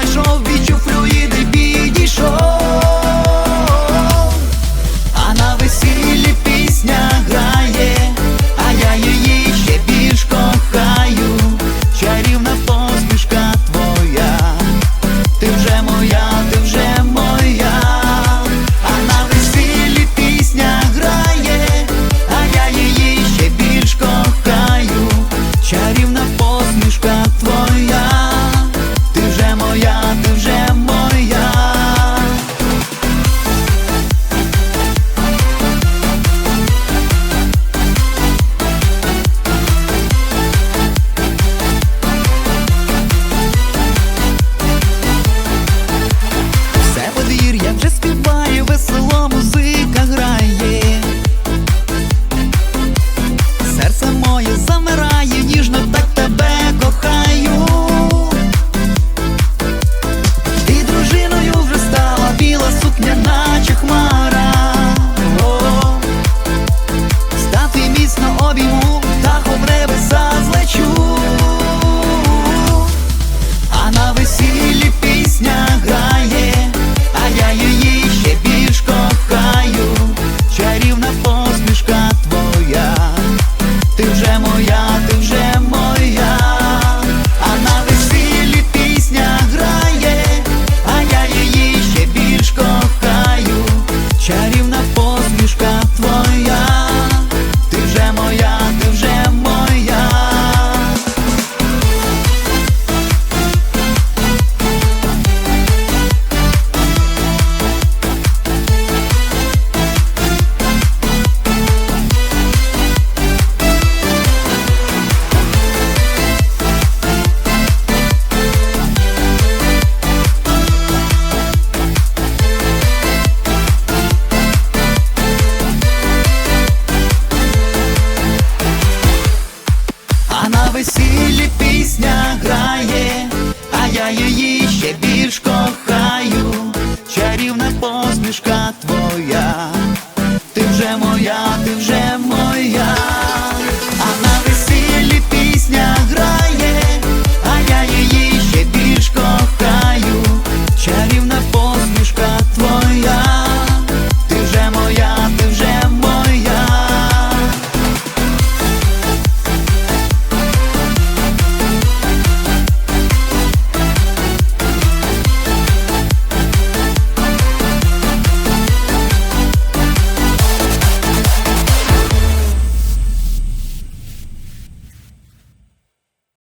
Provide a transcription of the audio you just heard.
знайшов вічі. 거야. Її ще більш кохаю. Чарівна посмішка твоя,